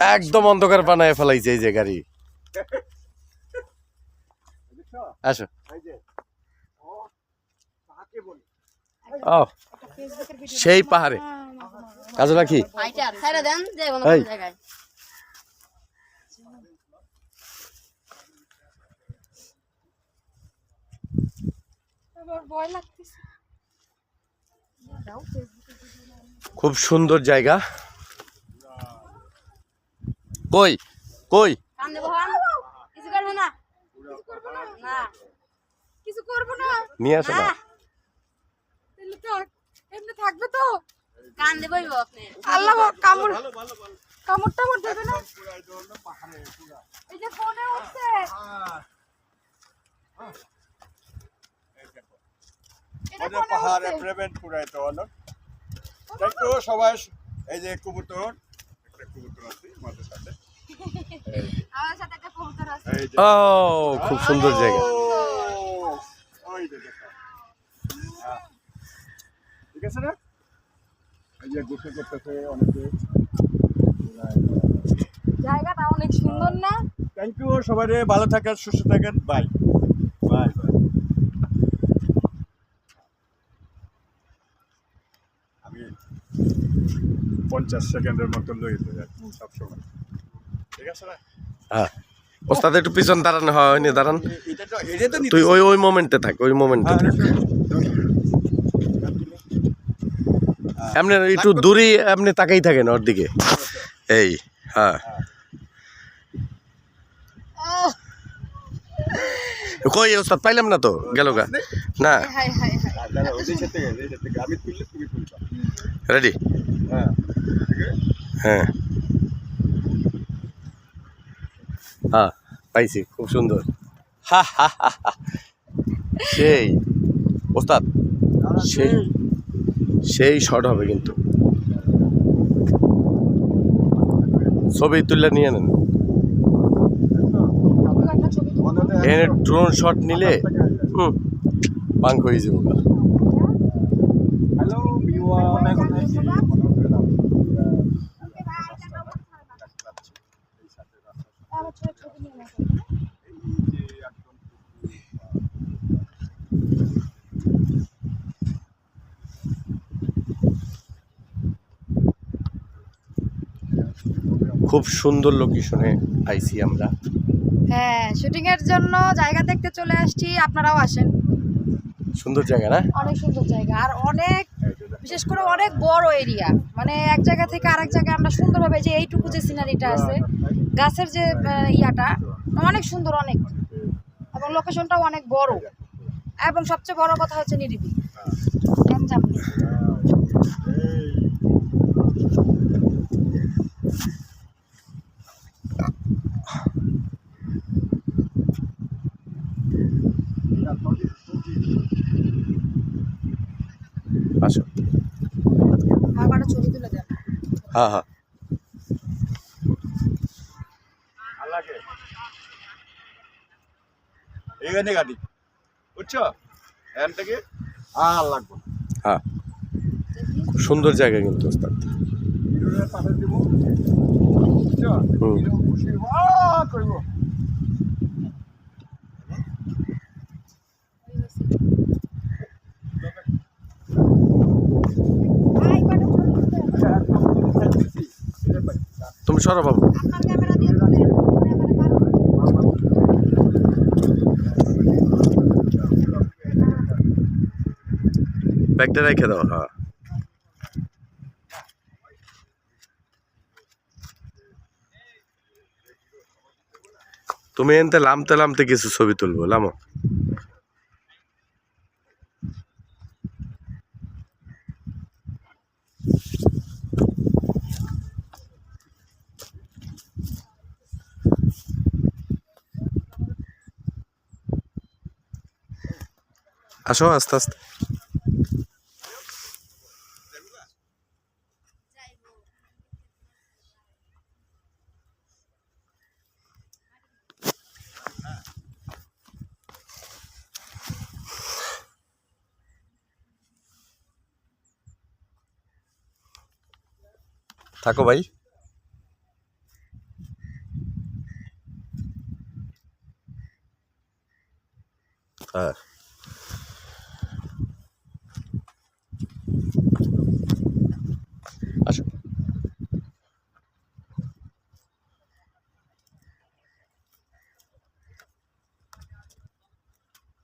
একদম অন্ধকার বানায় ফেলাইছে এই যে গাড়ি। আসো। সেই পাহাড়ে। কাজু লাগতেছে খুব সুন্দর জায়গা। কই? কই? কান কিছু করব না। না? কিছু করব না? নিয়ে আসো না। থাকবে তো। কান দেবই আপনি। আল্লাহ কামড়। ভালো ভালো ভালো। কামড় টামড় দেবে না? এই যে ফোনে উঠছে। হ্যাঁ পাহাড়ে প্রেমেন্ট পুরাই তো সবাই এই যে কবুতর একটা কবুতর আছে আমাদের সাথে। ও খুব সুন্দর জায়গা। দেখো। হ্যাঁ। ঠিক আছে না? এই যে গোসল করতেছে অনেকে। জায়গাটা অনেক সুন্দর না? থ্যাংক ইউ সবাই ভালো থাকেন সুস্থ থাকেন। বাই বাই বাই আমি পঞ্চাশ সেকেন্ডের মতো লইতে যাচ্ছি সবসময়। হ্যাঁ। ওস্তাদ একটু পিছন দাঁড়ান দাঁড়ান। তো এটা তো নিতে তুই ওই ওই মোমেন্টে থাক ওই মোমেন্টে হ্যাঁ, থাক। হ্যাঁ, এমনি একটু দূরে এমনি তাকাই থাকেন ওর দিকে। এই হ্যাঁ। কই ওস্তাদ পাইলাম না তো গেল গা। না। রেডি হ্যাঁ। হাই আর দাঁড়াও, এই দেশের থেকে, এই দেশের থেকে। আমি তুললে তুমি তুলবা রেডি হ্যাঁ হ্যাঁ হ্যাঁ পাইছি খুব সুন্দর। হা হা হা। সেই ওস্তাদ সেই সেই শট হবে কিন্তু। ছবি তুলে নিয়ে নেন। এনে ড্রোন শট নিলে হুম পাঙ্ক হয়ে যাব গা। হ্যালো ভিউয়ার আমার ছোট ছবি নিয়ে নাও। খুব সুন্দর লোকেশনে আইছি আমরা। হ্যাঁ শুটিং এর জন্য জায়গা দেখতে চলে আসছি আপনারাও আসেন। সুন্দর জায়গা না? অনেক সুন্দর জায়গা আর অনেক বিশেষ করে অনেক বড় এরিয়া মানে এক জায়গা থেকে আরেক জায়গায় আমরা সুন্দরভাবে যে এইটুকু যে সিনারিটা আছে গাছের যে ইয়াটা অনেক সুন্দর অনেক। এবং লোকেশনটাও অনেক বড়। এবং সবচেয়ে বড় কথা হচ্ছে নিরিবিলি। আসো। হ্যাঁ হ্যাঁ। এখানে গাড়ি বুঝছ? এখান থেকে আর লাগবো। হ্যাঁ। খুব সুন্দর জায়গা কিন্তু ওস্তাদ। হুম। তুলে ব্যাগটা রেখে দাও হ্যাঁ। তুমি এনতে লামতে লামতে কিছু ছবি তুলবো লামো। আসো আস্তে আস্তে। থাকো ভাই। হ্যাঁ।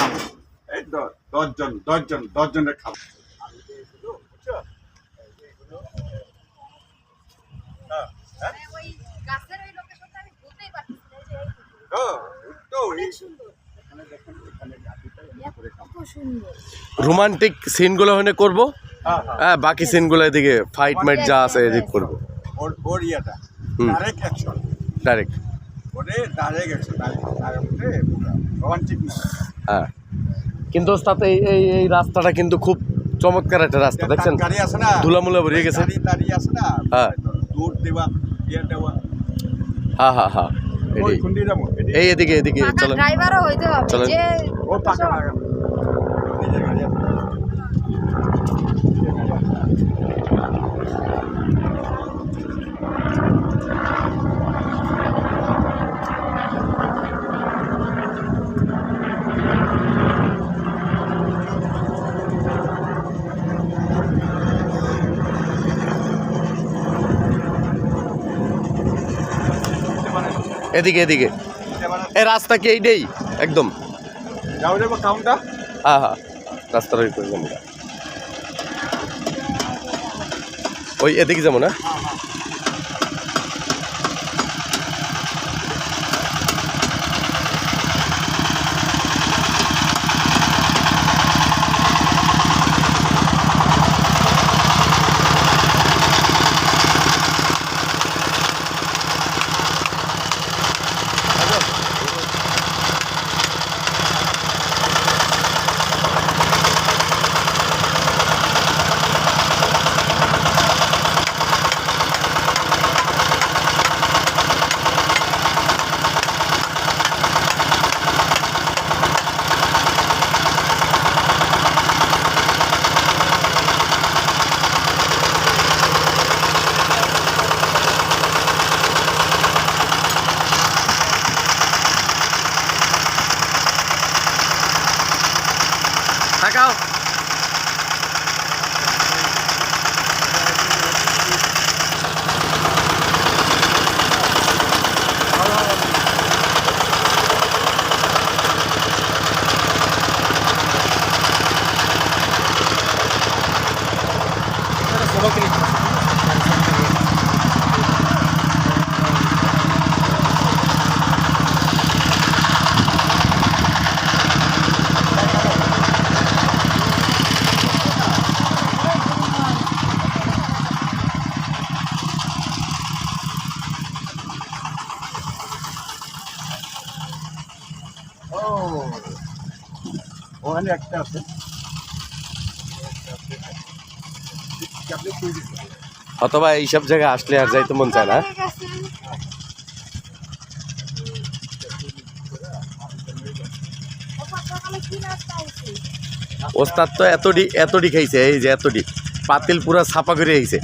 খাব এই তো দশজন দশজন দশজনের খাব ওই গাছের ওই লোকেশনটা আমি বলতেই পারছি না, এই যে এই তো, তো এই অনেক সুন্দর এখানে দেখেন এখানে গাড়িটা এমনি করে খাব। কত সুন্দর রোমান্টিক সিনগুলো ওখানে করব? হ্যাঁ বাকি সিনগুলো এদিকে ফাইট মাইট যা আছে এদিক করব। ওর ওর ইয়েটা হুম। ডাইরেক্ট অ্যাকশন ডাইরেক্ট ওরে ডাইরেক্ট অ্যাকশন রোমান্টিক না। হ্যাঁ। কিন্তু তাতে এই এই এই রাস্তাটা কিন্তু খুব চমৎকার একটা রাস্তা দেখছেন? গাড়ি আছে না? ধুলামুলা ভরিয়ে গেছে। গাড়ি আছে না? হ্যাঁ। দূর দেওয়া ইয়ে দেওয়া। হ্যাঁ হ্যাঁ হ্যাঁ। এই এদিকে এদিকে চলেন। ড্রাইভারও হইতে হবে চলেন। যে ও পাকা লাগানো নিজের গাড়ি আছে নিজের গাড়ি আছে। এদিকে এদিকে। এ রাস্তা কি এইটাই? একদম। হ্যাঁ হ্যাঁ। রাস্তার ওই করে যাব। ওই এদিকে যাব না তাকাও ও ওখানে একটা আছে। অথবা এইসব জায়গায় আসলে আর যাইতে মন চায় না। ওস্তাদ তো এতডি এতডি খাইছে এই যে এতডি। পাতিল পুরা ছাপা করে আইছে